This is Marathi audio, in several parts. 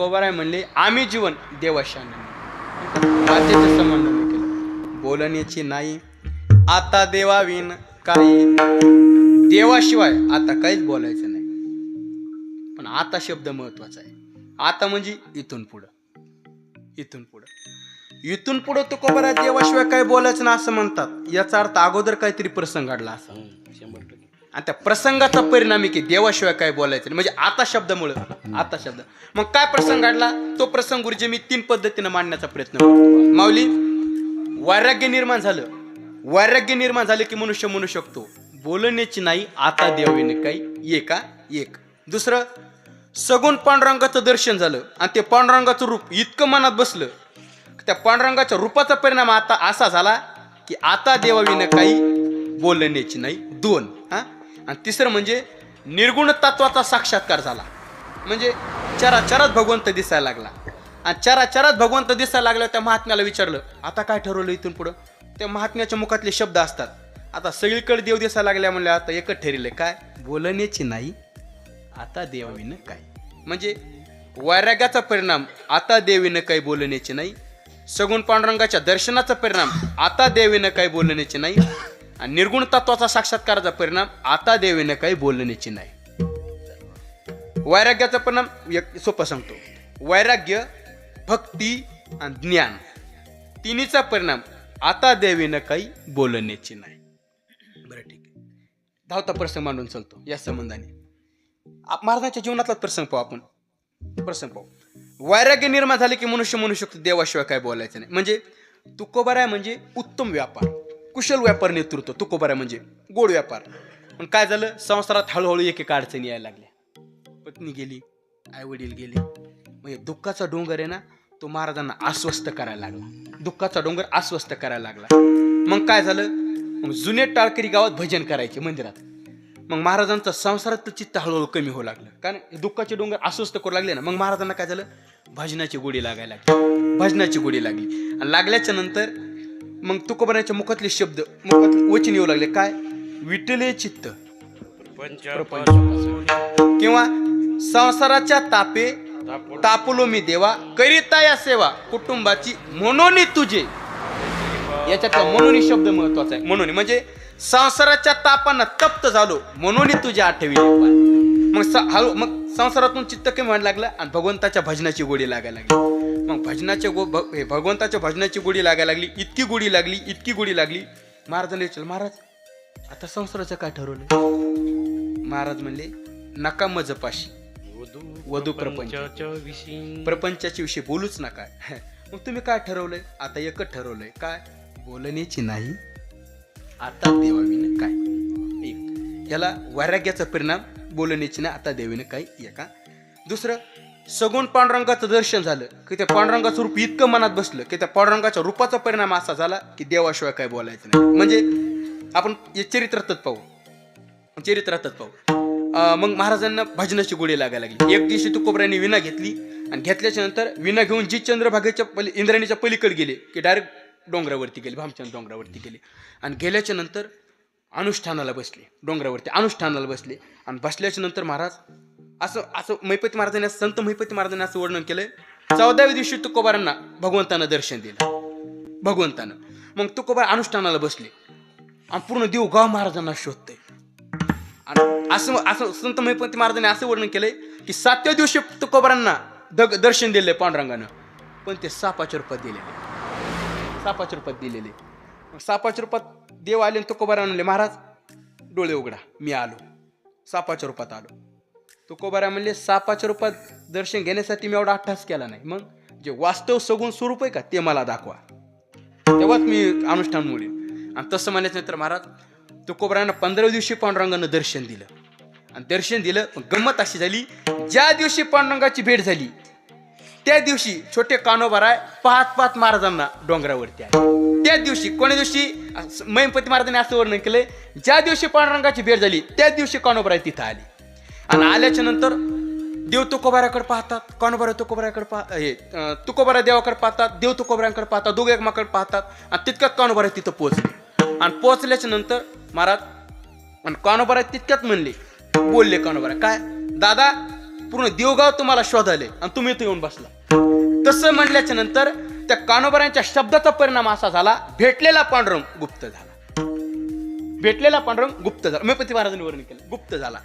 तुकोबाराय म्हणले आम्ही जीवन देवाशाने मातेचे संबंध केलं. बोलण्याची नाही. आता देवाविन काही देवाशिवाय आता काहीच बोलायचं नाही. पण आता शब्द महत्त्वाचा आहे. आता म्हणजे इथून पुढं. इथून पुढं. इथून पुढं तुकोबाराय देवाशिवाय काही बोलायचं ना असं म्हणतात. याचा अर्थ अगोदर काहीतरी प्रसंग घडला असा. आणि त्या प्रसंगाचा परिणाम आहे की देवाशिवाय काय बोलायचं नाही. म्हणजे आता शब्दामुळं आता शब्द. मग काय प्रसंग घडला तो प्रसंग गुरुजी मी तीन पद्धतीनं मांडण्याचा प्रयत्न करतो. माऊली वैराग्य निर्माण झालं. वैराग्य निर्माण झालं की मनुष्य म्हणू शकतो बोलण्याची नाही आता देवीने काही एका एक. दुसरं सगुण पांडुरंगाचं दर्शन झालं आणि ते पांडुरंगाचं रूप इतकं मनात बसलं त्या पांडुरंगाच्या रूपाचा परिणाम आता असा झाला की आता देवाविनं काही बोलण्याची नाही दोन हा? आणि तिसरं म्हणजे निर्गुण तत्वाचा साक्षात्कार झाला. म्हणजे चराचरात भगवंत दिसायला लागला. आणि चराचरात भगवंत दिसायला लागला त्या महात्म्याला विचारलं आता काय ठरवलं इथून पुढं? त्या महात्म्याच्या मुखातले शब्द असतात. आता सगळीकडे देव दिसायला लागल्या म्हणलं आता एकच ठरले काय? बोलण्याची नाही आता देवाविनं काय? म्हणजे वैराग्याचा परिणाम आता देवीनं काही बोलण्याचे नाही. सगुण पांडुरंगाच्या दर्शनाचा परिणाम आता देवीनं काही बोलण्याचे नाही. आणि निर्गुण तत्वाचा साक्षात्काराचा परिणाम आता देवीनं काही बोलण्याचे नाही. वैराग्याचा परिणाम एक सोपं सांगतो. वैराग्य भक्ती आणि ज्ञान तिन्हीचा परिणाम आता देवीनं काही बोलण्याचे नाही. बरं ठीक आहे. धावता प्रसंग मांडून चालतो या संबंधाने. आप- महाराजांच्या जीवनातलाच प्रसंग पाहू आपण. प्रसंग पाहू. वैराग्य निर्माण झाले की मनुष्य म्हणू शकतो देवाशिवाय काय बोलायचं नाही. म्हणजे तुकोबाराय म्हणजे उत्तम व्यापार. कुशल व्यापार नेतृत्व तुकोबाराय म्हणजे. गोड व्यापार. पण काय झालं? संसारात हळूहळू एकेका अडचणी यायला लागल्या. पत्नी गेली आई वडील गेले म्हणजे दुःखाचा डोंगर आहे ना तो महाराजांना अस्वस्थ करायला लागला. दुःखाचा डोंगर अस्वस्थ करायला लागला. मग काय झालं? मग जुने टाळकरी गावात भजन करायचे मंदिरात. मग महाराजांचं संसारातलं चित्त हळूहळू कमी होऊ लागलं. कारण दुःखाचे डोंगर अस्वस्थ करू लागले ना मग महाराजांना काय झालं? भजनाची गोडी लागायला लागली. भजनाची गोडी लागली. आणि लागल्याच्या नंतर मग तुकोबराच्या मुखातले शब्द मुखात वचन येऊ लागले. काय? विठले चित्त. किंवा संसाराच्या तापे तापलो मी देवा करीता या सेवा कुटुंबाची म्हणून तुझे. याच्यातला म्हणून शब्द महत्त्वाचा आहे. म्हणून म्हणजे संसाराच्या तापानं तप्त झालो म्हणून तुझे आठवी. मग स- हळू मग संसारातून चित्त कमी व्हायला लागलं आणि भगवंताच्या भजनाची गोडी लागायला लागली. मग भजनाच्या गो भ- भगवंताच्या भजनाची गोडी लागायला लागली इतकी गोडी लागली इतकी गोडी लागली. महाराजांना विचारलं महाराज आता संसाराचं काय ठरवलं महाराज म्हणले नका मजपाशी वधू प्रपंच. विषयी प्रपंचाच्या विषयी बोलूच नका. मग तुम्ही काय ठरवलंय? आता एकच ठरवलंय. काय? बोलण्याची नाही. आता देवावीनं काय? एक. याला वैराग्याचा परिणाम बोलण्याची नाही आता देवीनं काय एका दुसरं सगुण पांडुरंगाचं दर्शन झालं की त्या पांडुरंगाचं रूप इतकं मनात बसलं की त्या पांडुरंगाच्या रूपाचा परिणाम असा झाला की देवाशिवाय काय बोलायचं नाही. म्हणजे आपण चरित्रातच पाहू. चरित्रातच पाहू. मग महाराजांना भजनाची गोळी लागायला लागली. एक दिवशी तुकोबऱ्याने विना घेतली आणि घेतल्याच्या नंतर विना घेऊन जी चंद्रभागेच्या पली इंद्राणीच्या पलीकडे गेले की डायरेक्ट डोंगरावरती गेले भामचंद डोंगरावरती गेले. आणि गेल्याच्यानंतर अनुष्ठानाला बसले डोंगरावरती अनुष्ठानाला बसले. आणि बसल्याच्या नंतर महाराज असं असं मैपती महाराजांनी संत मैपती महाराजांनी असं वर्णन केलंय. चौदाव्या दिवशी तुकोबारांना भगवंतानं दर्शन दिलं. भगवंतानं. मग तुकोबार अनुष्ठानाला बसले. आणि पूर्ण देव गाव महाराजांना शोधते असं असं संत महिपती महाराजांनी असं वर्णन केलंय की सातव्या दिवशी तुकोबारांना दग दर्शन दिले पांडुरंगानं. पण ते सापाच्या रूपात दिलेले. सापाच्या रूपात दिलेले. सापाच्या रूपात देव आले आणि म्हणले महाराज डोळे उघडा. मी आलो. सापाच्या रूपात आलो. तुकोबारा म्हणले सापाच्या रूपात दर्शन घेण्यासाठी मी एवढा अट्टास केला नाही. मग जे वास्तव सगून स्वरूप आहे का ते मला दाखवा. तेव्हाच मी अनुष्ठान मोडीन. आणि तसं म्हणायचं तर महाराज तुकोबरानं पंधराव्या दिवशी पांडुरंगानं दर्शन दिलं. आणि दर्शन दिलं पण गंमत अशी झाली ज्या दिवशी पांडुरंगाची भेट झाली त्या दिवशी छोटे कानोबाराय पाहत पाहत महाराजांना डोंगरावरती आले. त्या दिवशी कोण्या दिवशी? महिमपती महाराजांनी असं वर्णन केलंय ज्या दिवशी पांडुरंगाची भेट झाली त्या दिवशी कानोबराय तिथं आली. आणि आल्याच्यानंतर देव तुकोबाऱ्याकडे पाहतात कानोबारा तुकोबाऱ्याकडे पाह हे अं, तुकोबारा देवाकडे पाहतात देव तुकोबाऱ्याकडे पाहतात दोघे एकमेकाकडे पाहतात आणि तितक्यात कानोबारा तिथं पोचले आणि पोहोचल्याच्या नंतर महाराज आणि कानोबारा तितक्यात म्हणले बोलले कानोबारा काय? दादा पूर्ण देवगाव तुम्हाला शोधायले आणि तुम्ही इथं येऊन बसला. तसं म्हणल्याच्या नंतर त्या कानोबरांच्या शब्दाचा परिणाम असा झाला भेटलेला पांडुरंग गुप्त झाला. भेटलेला पांडुरंग गुप्त झाला. उमेपती महाराजांनी वर्णन केलं. गुप्त झाला.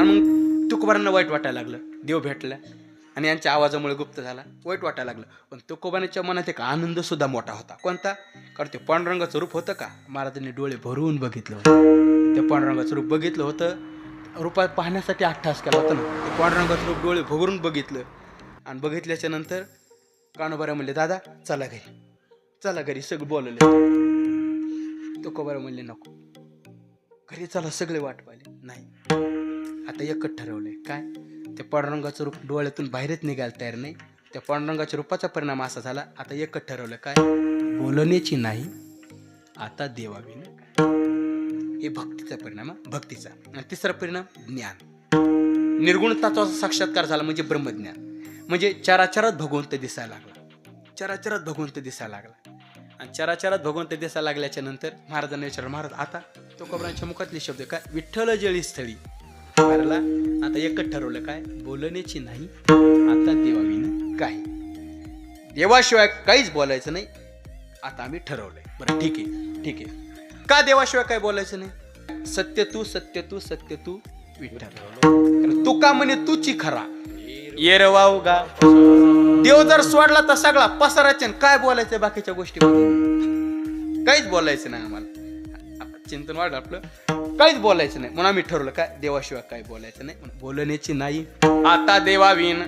आणि मग तुकोबारांना वाईट वाटायला लागलं. देव भेटला आणि यांच्या आवाजामुळे गुप्त झाला. वाईट वाटायला लागलं. पण तुकोबानाच्या मनात एक आनंद सुद्धा मोठा होता. कोणता? कारण ते पांडुरंगाचं रूप होतं का? महाराजांनी डोळे भरून बघितलं होतं. त्या पांडुरंगाचं रूप बघितलं होतं. रूपात पाहण्यासाठी अठ्ठास केला होता ना. ते पांडुरंगाचं रूप डोळे भरून बघितलं. आणि बघितल्याच्या नंतर कानोबारा म्हणले दादा चला घरी. चला घरी सगळं बोलवले. तुकोबारा म्हणले नको. घरी चला सगळे वाट पाहिले. नाही. आता एकच ठरवलंय. काय? त्या पांडुरंगाचं रूप डोळ्यातून बाहेरच निघायला तयार नाही. त्या पांडुरंगाच्या रूपाचा परिणाम असा झाला आता एकच ठरवलं काय? बोलण्याची नाही आता देवावी हे भक्तीचा परिणाम भक्तीचा. आणि तिसरा परिणाम ज्ञान. निर्गुण तत्वाचा साक्षात्कार झाला म्हणजे ब्रह्मज्ञान. म्हणजे चराचरात भगवंत दिसायला लागला. चराचरात भगवंत दिसायला लागला. आणि चराचरात भगवंत दिसायला लागल्याच्या नंतर महाराजांना विचारलं महाराज आता तो कबरांच्या मुखातले शब्द काय विठ्ठल जळी स्थळी ठरला आता एकच ठरवलं काय? बोलण्याची नाही आता देवाविनं काय देवाशिवाय काहीच बोलायचं नाही. आता आम्ही ठरवलंय. बरं ठीक आहे ठीक आहे. का देवाशिवाय काय बोलायचं नाही? सत्य तू सत्य तू सत्य तू विठ्ठल. तू का म्हणे तूची खरा? ये गा. देव जर सोडला तर सगळा पसराचे काय बोलायचं बाकीच्या गोष्टी काहीच बोलायचं नाही आम्हाला. चिंतन वाढलं आपलं. काहीच बोलायचं नाही. म्हणून आम्ही ठरवलं काय देवाशिवाय काय बोलायचं नाही. बोलण्याची नाही. आता देवाविन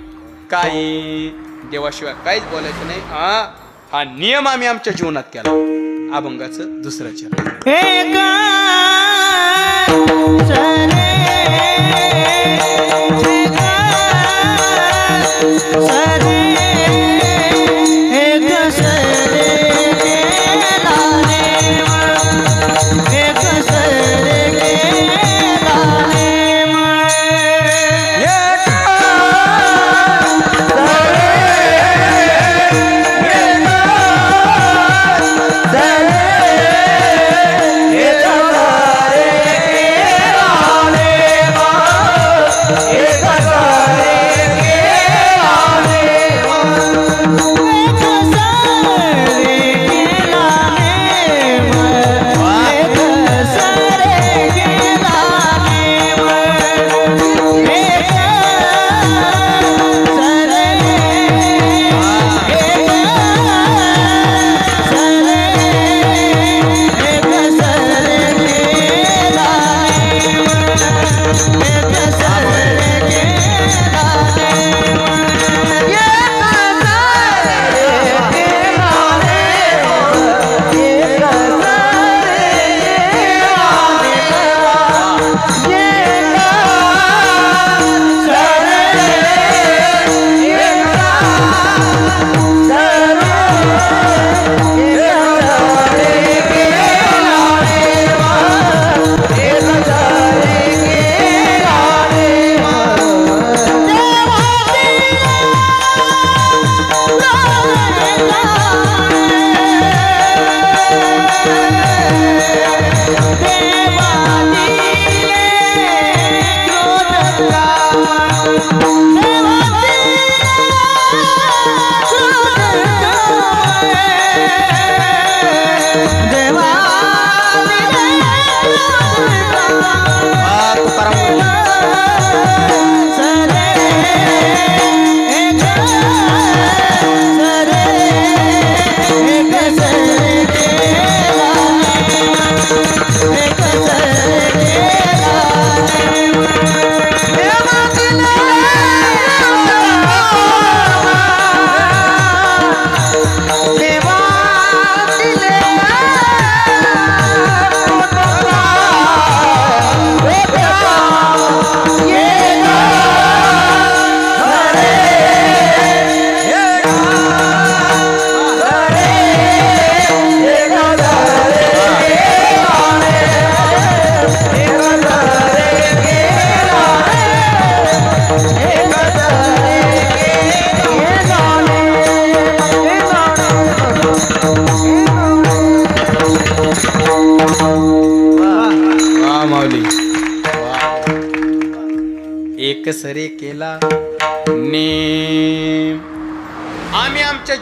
काही देवाशिवाय काहीच बोलायचं नाही. हा हा नियम आम्ही आमच्या जीवनात केला. अभंगाचं दुसरं चरण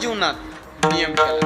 जीवनात नियम केला